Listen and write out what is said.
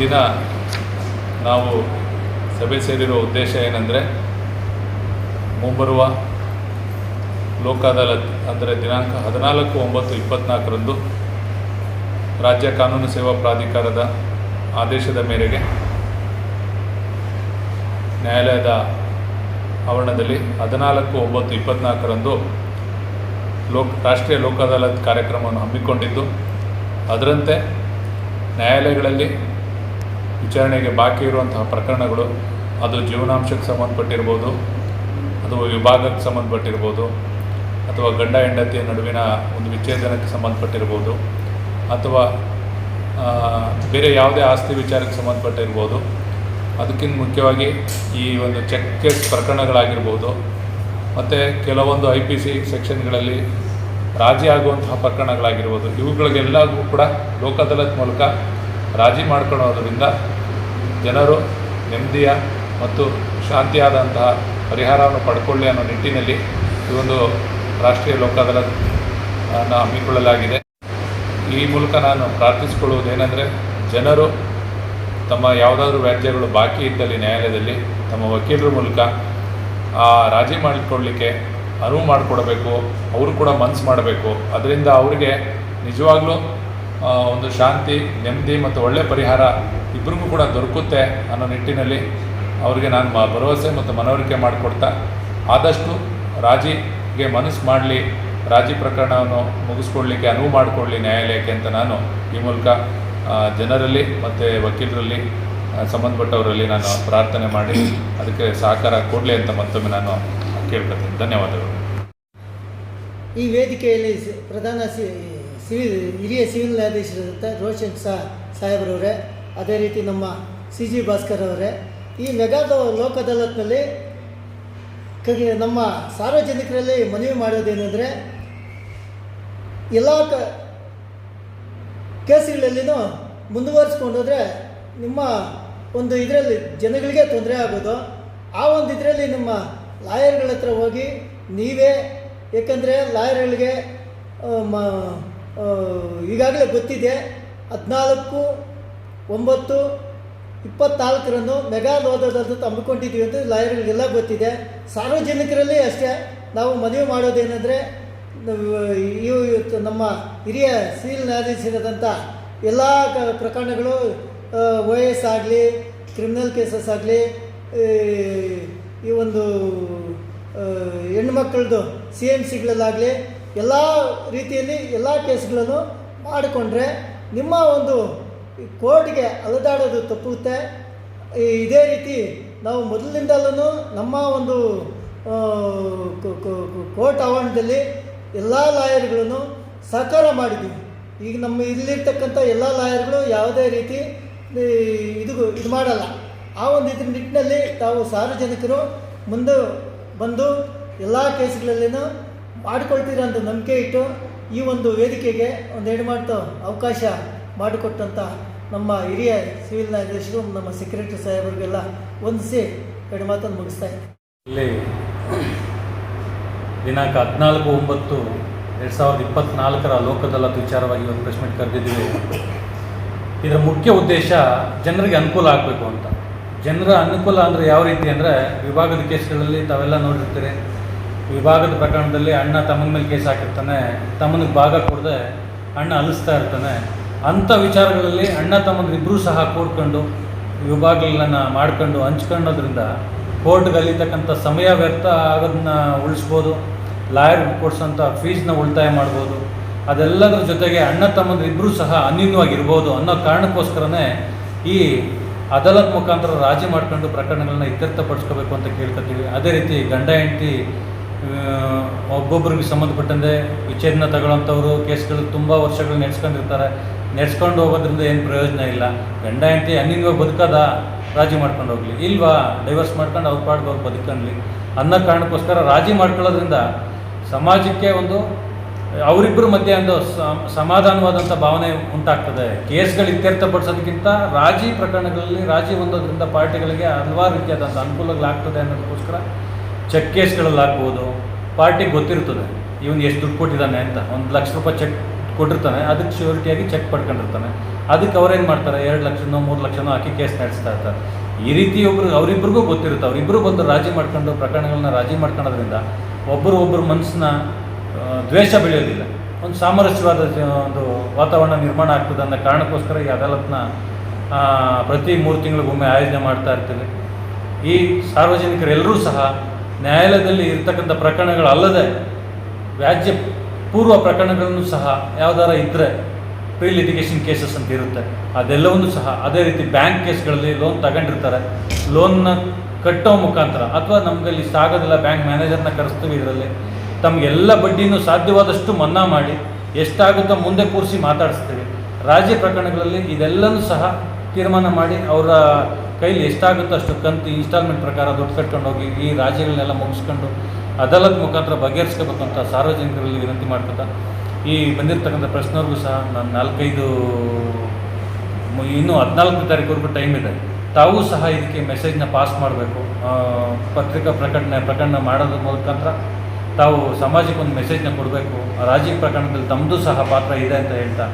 ದಿನ ನಾವು ಸಭೆ ಸೇರಿರೋ ಉದ್ದೇಶ ಏನಂದರೆ, ಮುಂಬರುವ ಲೋಕ ಅದಾಲತ್ ಅಂದರೆ ದಿನಾಂಕ ಹದಿನಾಲ್ಕು ಒಂಬತ್ತು ಇಪ್ಪತ್ತ್ನಾಲ್ಕರಂದು ರಾಜ್ಯ ಕಾನೂನು ಸೇವಾ ಪ್ರಾಧಿಕಾರದ ಆದೇಶದ ಮೇರೆಗೆ ನ್ಯಾಯಾಲಯದ ಆವರಣದಲ್ಲಿ ಹದಿನಾಲ್ಕು ಒಂಬತ್ತು ಇಪ್ಪತ್ತ್ನಾಲ್ಕರಂದು ಲೋಕ್ ರಾಷ್ಟ್ರೀಯ ಲೋಕ ಅದಾಲತ್ ಕಾರ್ಯಕ್ರಮವನ್ನು ಹಮ್ಮಿಕೊಂಡಿದ್ದು. ಅದರಂತೆ ನ್ಯಾಯಾಲಯಗಳಲ್ಲಿ ವಿಚಾರಣೆಗೆ ಬಾಕಿ ಇರುವಂತಹ ಪ್ರಕರಣಗಳು, ಅದು ಜೀವನಾಂಶಕ್ಕೆ ಸಂಬಂಧಪಟ್ಟಿರ್ಬೋದು, ಅದು ವಿಭಾಗಕ್ಕೆ ಸಂಬಂಧಪಟ್ಟಿರ್ಬೋದು, ಅಥವಾ ಗಂಡ ಹೆಂಡತಿಯ ನಡುವಿನ ಒಂದು ವಿಚ್ಛೇದನಕ್ಕೆ ಸಂಬಂಧಪಟ್ಟಿರ್ಬೋದು, ಅಥವಾ ಬೇರೆ ಯಾವುದೇ ಆಸ್ತಿ ವಿಚಾರಕ್ಕೆ ಸಂಬಂಧಪಟ್ಟಿರ್ಬೋದು. ಅದಕ್ಕಿಂತ ಮುಖ್ಯವಾಗಿ ಈ ಒಂದು ಚೆಕ್ ಕೇಸ್ ಪ್ರಕರಣಗಳಾಗಿರ್ಬೋದು, ಮತ್ತು ಕೆಲವೊಂದು ಐ ಪಿ ಸಿ ಸೆಕ್ಷನ್ಗಳಲ್ಲಿ ರಾಜಿ ಆಗುವಂತಹ ಪ್ರಕರಣಗಳಾಗಿರ್ಬೋದು ಇವುಗಳಿಗೆಲ್ಲವೂ ಕೂಡ ಲೋಕ ಅದಾಲತ್ ಮೂಲಕ ರಾಜಿ ಮಾಡ್ಕೊಳ್ಳೋದ್ರಿಂದ ಜನರು ನೆಮ್ಮದಿಯ ಮತ್ತು ಶಾಂತಿಯಾದಂತಹ ಪರಿಹಾರವನ್ನು ಪಡ್ಕೊಳ್ಳಿ ಅನ್ನೋ ನಿಟ್ಟಿನಲ್ಲಿ ಈ ಒಂದು ರಾಷ್ಟ್ರೀಯ ಲೋಕ ಅದಾಲತ್ ಹಮ್ಮಿಕೊಳ್ಳಲಾಗಿದೆ. ಈ ಮೂಲಕ ನಾನು ಪ್ರಾರ್ಥಿಸಿಕೊಳ್ಳುವುದೇನೆಂದರೆ ಜನರು ತಮ್ಮ ಯಾವುದಾದ್ರೂ ವ್ಯಾಜ್ಯಗಳು ಬಾಕಿ ಇದ್ದಲ್ಲಿ ನ್ಯಾಯಾಲಯದಲ್ಲಿ ತಮ್ಮ ವಕೀಲರ ಮೂಲಕ ಆ ರಾಜಿ ಮಾಡಿಕೊಳ್ಳಿಕ್ಕೆ ಅನುವು ಮಾಡಿಕೊಡಬೇಕು, ಅವರು ಕೂಡ ಮನಸ್ಸು ಮಾಡಬೇಕು. ಅದರಿಂದ ಅವರಿಗೆ ನಿಜವಾಗ್ಲೂ ಒಂದು ಶಾಂತಿ, ನೆಮ್ಮದಿ ಮತ್ತು ಒಳ್ಳೆಯ ಪರಿಹಾರ ಇಬ್ಬರಿಗೂ ಕೂಡ ದೊರಕುತ್ತೆ ಅನ್ನೋ ನಿಟ್ಟಿನಲ್ಲಿ ಅವರಿಗೆ ನಾನು ಮ- ಭರವಸೆ ಮತ್ತು ಮನವರಿಕೆ ಮಾಡಿಕೊಡ್ತಾ, ಆದಷ್ಟು ರಾಜಿಗೆ ಮನಸ್ಸು ಮಾಡಲಿ, ರಾಜಿ ಪ್ರಕರಣವನ್ನು ಮುಗಿಸ್ಕೊಳ್ಳಿಕ್ಕೆ, ಅನುವು ಮಾಡಿಕೊಡ್ಲಿ ನ್ಯಾಯಾಲಯಕ್ಕೆ ಅಂತ ನಾನು ಈ ಮೂಲಕ ಜನರಲ್ಲಿ ಮತ್ತು ವಕೀಲರಲ್ಲಿ ಸಂಬಂಧಪಟ್ಟವರಲ್ಲಿ ನಾನು ಪ್ರಾರ್ಥನೆ ಮಾಡಿ, ಅದಕ್ಕೆ ಸಹಕಾರ ಕೊಡಲಿ ಅಂತ ಮತ್ತೊಮ್ಮೆ ನಾನು ಕೇಳ್ಕೊತೀನಿ ಧನ್ಯವಾದಗಳು. ಈ ವೇದಿಕೆಯಲ್ಲಿ ಪ್ರಧಾನ ಸಿವಿಲ್ ಹಿರಿಯ ಸಿವಿಲ್ ನ್ಯಾಯಾಧೀಶರಾದಂಥ ರೋಷನ್ ಸಾ, ಸಾಹೇಬ್ರವರೇ, ಅದೇ ರೀತಿ ನಮ್ಮ ಸಿ ಜಿ ಭಾಸ್ಕರ್ ಅವರೇ, ಈ ಮೆಗಾ ಲೋಕ ಅದಾಲತ್ನಲ್ಲಿ ನಮ್ಮ ಸಾರ್ವಜನಿಕರಲ್ಲಿ ಮನವಿ ಮಾಡೋದೇನೆಂದರೆ, ಎಲ್ಲ ಕ, ಕೇಸುಗಳಲ್ಲಿನೂ ಮುಂದುವರಿಸ್ಕೊಂಡೋದ್ರೆ ನಿಮ್ಮ ಒಂದು ಇದರಲ್ಲಿ ಜನಗಳಿಗೆ ತೊಂದರೆ ಆಗೋದು, ಆ ಒಂದು ಇದರಲ್ಲಿ ನಿಮ್ಮ ಲಾಯರ್ಗಳ ಹತ್ರ ಹೋಗಿ ನೀವೇ ಏಕೆಂದರೆ ಲಾಯರ್ಗಳಿಗೆ ಮ ಈಗಾಗಲೇ ಗೊತ್ತಿದೆ, ಹದಿನಾಲ್ಕು, ಒಂಬತ್ತು ಇಪ್ಪತ್ನಾಲ್ಕರಂದು ಮೆಗಾ ಲೋಧದಂತ ಹಮ್ಮಿಕೊಂಡಿದ್ದೀವಿ ಅಂತ ಲಾಯರ್ಗಳಿಗೆಲ್ಲ ಗೊತ್ತಿದೆ. ಸಾರ್ವಜನಿಕರಲ್ಲಿ ಅಷ್ಟೇ, ನಾವು ಮನವಿ ಮಾಡೋದೇನೆಂದರೆ ಇವು ನಮ್ಮ ಹಿರಿಯ ಸಿವಿಲ್ ನ್ಯಾಯಾಧೀಶರಾದಂಥ ಎಲ್ಲ ಕ- ಪ್ರಕರಣಗಳು ಒ ಎಸ್ ಆಗಲಿ, ಕ್ರಿಮಿನಲ್ ಕೇಸಸ್ ಆಗಲಿ ಈ ಒಂದು ಹೆಣ್ಮಕ್ಳದ್ದು ಸಿ ಎಂ ಸಿಗಳಲ್ಲಾಗಲಿ ಎಲ್ಲ ರೀತಿಯಲ್ಲಿ ಎಲ್ಲ ಕೇಸ್ಗಳನ್ನು ಮಾಡಿಕೊಂಡ್ರೆ ನಿಮ್ಮ ಒಂದು ಕೋರ್ಟ್ಗೆ ಅಲೆದಾಡೋದು ತಪ್ಪುತ್ತೆ. ಇದೇ ರೀತಿ ನಾವು ಮೊದಲಿನಿಂದಲೂ ನಮ್ಮ ಒಂದು ಕೋರ್ಟ್ ಆವರಣದಲ್ಲಿ ಎಲ್ಲ ಲಾಯರ್ಗಳನ್ನು ಸಹಕಾರ ಮಾಡಿದ್ದೀವಿ. ಈಗ ನಮ್ಮ ಇಲ್ಲಿರ್ತಕ್ಕಂಥ ಎಲ್ಲ ಲಾಯರ್ಗಳು ಯಾವುದೇ ರೀತಿ ಇದು ಇದು ಮಾಡಲ್ಲ. ಆ ಒಂದು ಇದ್ರ ನಿಟ್ಟಿನಲ್ಲಿ ತಾವು ಸಾರ್ವಜನಿಕರು ಮುಂದೆ ಬಂದು ಎಲ್ಲ ಕೇಸ್ಗಳಲ್ಲಿನೂ ಮಾಡಿಕೊಳ್ತೀರಾ ಅಂತ ನಂಬಿಕೆ ಇಟ್ಟು ಈ ಒಂದು ವೇದಿಕೆಗೆ ಒಂದು ಎರಡು ಮಾಡ್ತು ಅವಕಾಶ ಮಾಡಿಕೊಟ್ಟಂಥ ನಮ್ಮ ಹಿರಿಯ ಸಿವಿಲ್ ನ್ಯಾಯಾಧೀಶರು, ನಮ್ಮ ಸೆಕ್ರೆಟರಿ ಸಾಹೇಬರಿಗೆಲ್ಲ ಹೊಂದಿಸಿ ಎರಡು ಮಾತನ್ನು ಮುಗಿಸ್ತಾ ಇಲ್ಲಿ ದಿನಾಂಕ ಹದಿನಾಲ್ಕು ಒಂಬತ್ತು ಎರಡು ಸಾವಿರದ ಇಪ್ಪತ್ನಾಲ್ಕರ ಲೋಕದಲ್ಲದ ವಿಚಾರವಾಗಿ ಒಂದು ಪ್ರೆಸ್ ಕರೆದಿದ್ದೀವಿ. ಇದರ ಮುಖ್ಯ ಉದ್ದೇಶ ಜನರಿಗೆ ಅನುಕೂಲ ಆಗಬೇಕು ಅಂತ. ಜನರ ಅನುಕೂಲ ಅಂದರೆ ಯಾವ ರೀತಿ ಅಂದರೆ ವಿಭಾಗದ ಕೇಸ್ಗಳಲ್ಲಿ ತಾವೆಲ್ಲ ನೋಡಿರ್ತೀರಿ. ವಿಭಾಗದ ಪ್ರಕರಣದಲ್ಲಿ ಅಣ್ಣ ತಮ್ಮನ ಮೇಲೆ ಕೇಸ್ ಹಾಕಿರ್ತಾನೆ, ತಮ್ಮನಿಗೆ ಭಾಗ ಕೊಡದೆ ಅಣ್ಣ ಅಲಿಸ್ತಾ ಇರ್ತಾನೆ. ಅಂಥ ವಿಚಾರಗಳಲ್ಲಿ ಅಣ್ಣ ತಮ್ಮಂದಿರಿಬ್ಬರೂ ಸಹ ಕೂಡ್ಕೊಂಡು ವಿಭಾಗಗಳನ್ನ ಮಾಡ್ಕೊಂಡು ಹಂಚ್ಕೊಳ್ಳೋದ್ರಿಂದ ಕೋರ್ಟ್ಗೆ ಸಮಯ ವ್ಯರ್ಥ ಆಗೋದನ್ನ ಉಳಿಸ್ಬೋದು, ಲಾಯರ್ ಕೊಡ್ಸೋಂಥ ಫೀಸ್ನ ಉಳಿತಾಯ ಮಾಡ್ಬೋದು. ಅದೆಲ್ಲದರ ಜೊತೆಗೆ ಅಣ್ಣ ತಮ್ಮಂದಿರಿಬ್ಬರೂ ಸಹ ಅನ್ಯೂನ್ಯವಾಗಿರ್ಬೋದು ಅನ್ನೋ ಕಾರಣಕ್ಕೋಸ್ಕರನೇ ಈ ಅದಾಲತ್ ಮುಖಾಂತರ ರಾಜಿ ಮಾಡ್ಕೊಂಡು ಪ್ರಕರಣಗಳನ್ನ ಇತ್ಯರ್ಥಪಡಿಸ್ಕೋಬೇಕು ಅಂತ ಕೇಳ್ಕೊತೀವಿ ಅದೇ ರೀತಿ ಗಂಡ, ಹೆಂಡತಿ ಒಬ್ಬೊಬ್ಬರಿಗೆ ಸಂಬಂಧಪಟ್ಟಂತೆ ವಿಚ್ಛೇದನ ತಗೊಳ್ಳೋಂಥವ್ರು, ಕೇಸ್ಗಳು ತುಂಬ ವರ್ಷಗಳು ನೆಡ್ಸ್ಕೊಂಡಿರ್ತಾರೆ. ನೆಡ್ಸ್ಕೊಂಡು ಹೋಗೋದ್ರಿಂದ ಏನು ಪ್ರಯೋಜನ ಇಲ್ಲ. ಗಂಡ, ಹೆಂಡತಿ ಅನ್ನಿಂಗ ಬದುಕದ ರಾಜಿ ಮಾಡ್ಕೊಂಡು ಹೋಗಲಿ. ಇಲ್ವಾ? ಡೈವರ್ಸ್ ಮಾಡ್ಕೊಂಡು ಅವ್ರ ಪಾಡ್ಗೆ ಅವ್ರು ಅನ್ನೋ ಕಾರಣಕ್ಕೋಸ್ಕರ ರಾಜಿ ಮಾಡ್ಕೊಳ್ಳೋದ್ರಿಂದ ಸಮಾಜಕ್ಕೆ ಒಂದು ಅವರಿಬ್ಬರ ಮಧ್ಯೆ ಒಂದು ಸಮ- ಸಮಾಧಾನವಾದಂಥ ಭಾವನೆ ಉಂಟಾಗ್ತದೆ. ಕೇಸ್ಗಳು ಇತ್ಯರ್ಥಪಡಿಸೋದಕ್ಕಿಂತ ರಾಜಿ ಪ್ರಕರಣಗಳಲ್ಲಿ ರಾಜಿ ಹೊಂದೋದ್ರಿಂದ ಪಾರ್ಟಿಗಳಿಗೆ ಹಲವಾರು ರೀತಿಯಾದಂಥ ಅನುಕೂಲಗಳಾಗ್ತದೆ ಅನ್ನೋದಕ್ಕೋಸ್ಕರ ಚೆಕ್ ಕೇಸ್ಗಳಲ್ಲಾಗ್ಬೋದು. ಪಾರ್ಟಿಗೆ ಗೊತ್ತಿರ್ತದೆ ಇವನು ಎಷ್ಟು ದುಡ್ಡು ಕೊಟ್ಟಿದ್ದಾನೆ ಅಂತ. ಒಂದು ಲಕ್ಷ ರೂಪಾಯಿ ಚೆಕ್ ಕೊಟ್ಟಿರ್ತಾನೆ. ಅದಕ್ಕೆ ಶ್ಯೂರಿಟಿಯಾಗಿ ಚೆಕ್ ಪಡ್ಕೊಂಡಿರ್ತಾನೆ. ಅದಕ್ಕೆ ಅವ್ರೇನು ಮಾಡ್ತಾರೆ? ಎರಡು ಲಕ್ಷನೋ, ಮೂರು ಲಕ್ಷನೋ ಹಾಕಿ ಕೇಸ್ ನಡೆಸ್ತಾ ಇರ್ತಾರೆ. ಈ ರೀತಿ ಒಬ್ರು ಅವರಿಬ್ಬರಿಗೂ ಗೊತ್ತಿರುತ್ತೆ. ಅವರಿಬ್ಬರು ಬಂದು ರಾಜಿ ಮಾಡ್ಕೊಂಡು ಪ್ರಕರಣಗಳನ್ನ ರಾಜಿ ಮಾಡ್ಕೊಳೋದ್ರಿಂದ ಒಬ್ಬರು ಒಬ್ಬರು ಮನಸ್ಸನ್ನ ದ್ವೇಷ ಬೆಳೆಯೋದಿಲ್ಲ. ಒಂದು ಸಾಮರಸ್ಯವಾದ ಒಂದು ವಾತಾವರಣ ನಿರ್ಮಾಣ ಆಗ್ತದೆ ಅನ್ನೋ ಕಾರಣಕ್ಕೋಸ್ಕರ ಈ ಅದಾಲತ್ನ ಪ್ರತಿ ಮೂರು ತಿಂಗಳಿಗೊಮ್ಮೆ ಆಯೋಜನೆ ಮಾಡ್ತಾ ಇರ್ತೇವೆ. ಈ ಸಾರ್ವಜನಿಕರೆಲ್ಲರೂ ಸಹ ನ್ಯಾಯಾಲಯದಲ್ಲಿ ಇರ್ತಕ್ಕಂಥ ಪ್ರಕರಣಗಳಲ್ಲದೆ ವ್ಯಾಜ್ಯ ಪೂರ್ವ ಪ್ರಕರಣಗಳನ್ನು ಸಹ ಯಾವ್ದಾರ ಇದ್ದರೆ ಪ್ರೀ ಲಿಟಿಗೇಷನ್ ಕೇಸಸ್ ಅಂತ ಇರುತ್ತೆ. ಅದೆಲ್ಲವನ್ನೂ ಸಹ ಅದೇ ರೀತಿ ಬ್ಯಾಂಕ್ ಕೇಸ್ಗಳಲ್ಲಿ ಲೋನ್ ತಗೊಂಡಿರ್ತಾರೆ. ಲೋನ್ನ ಕಟ್ಟೋ ಮುಖಾಂತರ ಅಥವಾ ನಮಗಲ್ಲಿ ಸಾಗೋದಿಲ್ಲ, ಬ್ಯಾಂಕ್ ಮ್ಯಾನೇಜರ್ನ ಕರೆಸ್ತೀವಿ ಇದರಲ್ಲಿ. ತಮಗೆಲ್ಲ ಬಡ್ಡಿನೂ ಸಾಧ್ಯವಾದಷ್ಟು ಮನ್ನಾ ಮಾಡಿ ಎಷ್ಟಾಗುತ್ತೋ ಮುಂದೆ ಕೂರಿಸಿ ಮಾತಾಡಿಸ್ತೇವೆ. ರಾಜ್ಯ ಪ್ರಕರಣಗಳಲ್ಲಿ ಇದೆಲ್ಲನೂ ಸಹ ತೀರ್ಮಾನ ಮಾಡಿ ಅವರ ಕೈಲಿ ಎಷ್ಟಾಗುತ್ತೋ ಅಷ್ಟು ಕಂತು ಇನ್ಸ್ಟಾಲ್ಮೆಂಟ್ ಪ್ರಕಾರ ದುಡ್ಡು ಕಟ್ಕೊಂಡು ಹೋಗಿ ಈ ರಾಜ್ಯಗಳನ್ನೆಲ್ಲ ಮುಗಿಸ್ಕೊಂಡು ಅದಾಲತ್ ಮುಖಾಂತರ ಬಗೆಹರಿಸ್ಕೋಬೇಕಂತ ಸಾರ್ವಜನಿಕರಲ್ಲಿ ವಿನಂತಿ ಮಾಡ್ಕೊತಾ ಈ ಬಂದಿರತಕ್ಕಂಥ ಪ್ರಶ್ನೆವರೆಗೂ ಸಹ ನಾನು ನಾಲ್ಕೈದು ಇನ್ನೂ ಹದಿನಾಲ್ಕನೇ ತಾರೀಕುವರೆಗೂ ಟೈಮ್ ಇದೆ. ತಾವು ಸಹ ಇದಕ್ಕೆ ಮೆಸೇಜ್ನ ಪಾಸ್ ಮಾಡಬೇಕು. ಪತ್ರಿಕಾ ಪ್ರಕಟಣೆ ಪ್ರಕಟಣೆ ಮಾಡೋದ್ರ ಮುಖಾಂತರ ತಾವು ಸಮಾಜಕ್ಕೆ ಒಂದು ಮೆಸೇಜ್ನ ಕೊಡಬೇಕು. ರಾಜಕೀಯ ಪ್ರಕರಣದಲ್ಲಿ ತಮ್ಮದು ಸಹ ಪಾತ್ರ ಇದೆ ಅಂತ ಹೇಳ್ತಾ.